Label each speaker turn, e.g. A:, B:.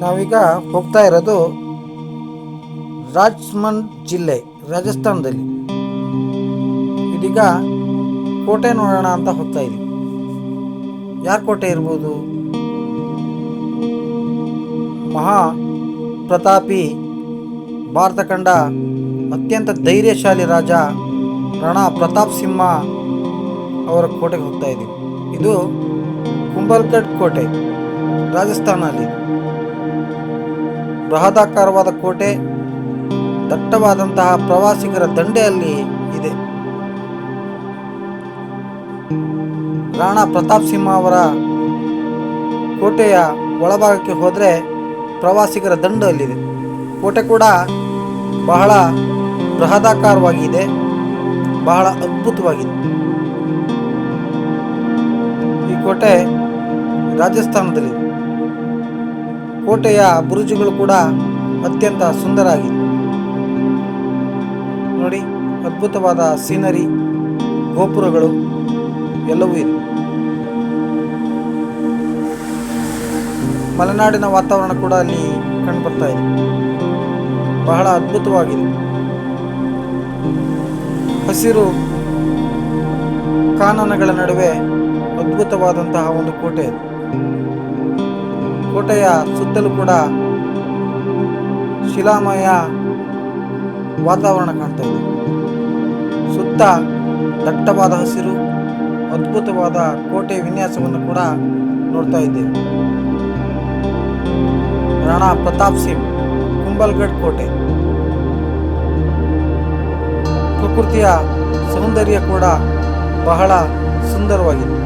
A: ನಾವೀಗ ಹೋಗ್ತಾ ಇರೋದು ರಾಜ್ಮಂಡ್ ಜಿಲ್ಲೆ, ರಾಜಸ್ಥಾನದಲ್ಲಿ. ಇದೀಗ ಕೋಟೆ ನೋಡೋಣ ಅಂತ ಹೋಗ್ತಾ ಇದ್ದೀವಿ ಯಾರ ಕೋಟೆ ಇರ್ಬೋದು? ಮಹಾ ಪ್ರತಾಪಿ ಭಾರತ ಕಂಡ ಅತ್ಯಂತ ಧೈರ್ಯಶಾಲಿ ರಾಜ ರಾಣಾ ಪ್ರತಾಪ್ ಸಿಂಹ ಅವರ ಕೋಟೆಗೆ ಹೋಗ್ತಾ ಇದ್ದೀವಿ ಇದು ಕುಂಬಲ್ಗಢ್ ಕೋಟೆ ರಾಜಸ್ಥಾನಲ್ಲಿ ಬೃಹದಾಕಾರವಾದ ಕೋಟೆ, ದಟ್ಟವಾದಂತಹ ಪ್ರವಾಸಿಗರ ದಂಡೆಯಲ್ಲಿ ಇದೆ. ರಾಣಾ ಪ್ರತಾಪ್ ಸಿಂಹ ಅವರ ಕೋಟೆಯ ಒಳಭಾಗಕ್ಕೆ ಹೋದರೆ ಪ್ರವಾಸಿಗರ ದಂಡು ಅಲ್ಲಿದೆ ಕೋಟೆ ಕೂಡ ಬಹಳ ಬೃಹದಾಕಾರವಾಗಿದೆ ಬಹಳ ಅದ್ಭುತವಾಗಿದೆ. ಈ ಕೋಟೆ ರಾಜಸ್ಥಾನದಲ್ಲಿದೆ. ಕೋಟೆಯ ಬುರುಜುಗಳು ಕೂಡ ಅತ್ಯಂತ ಸುಂದರ ಆಗಿದೆ ನೋಡಿ, ಅದ್ಭುತವಾದ ಸೀನರಿ, ಗೋಪುರಗಳು ಎಲ್ಲವೂ ಇದೆ. ಮಲೆನಾಡಿನ ವಾತಾವರಣ ಕೂಡ ಅಲ್ಲಿ ಕಂಡುಬರ್ತಾ ಇದೆ. ಬಹಳ ಅದ್ಭುತವಾಗಿದೆ. ಹಸಿರು ಕಾನನಗಳ ನಡುವೆ ಅದ್ಭುತವಾದಂತಹ ಒಂದು ಕೋಟೆ ಇದೆ ಕೋಟೆಯ ಸುತ್ತಲೂ ಕೂಡ ಶಿಲಾಮಯ ವಾತಾವರಣ ಕಾಣ್ತಾ ಇದೆ. ಸುತ್ತ ದಟ್ಟವಾದ ಹಸಿರು, ಅದ್ಭುತವಾದ ಕೋಟೆ ವಿನ್ಯಾಸವನ್ನು ಕೂಡ ನೋಡ್ತಾ ಇದ್ದೇವೆ. ರಾಣಾ ಪ್ರತಾಪ್ ಸಿಂಗ್ ಕುಂಬಲ್ಗಢ್ ಕೋಟೆ. ಪ್ರಕೃತಿಯ ಸೌಂದರ್ಯ ಕೂಡ ಬಹಳ ಸುಂದರವಾಗಿದೆ.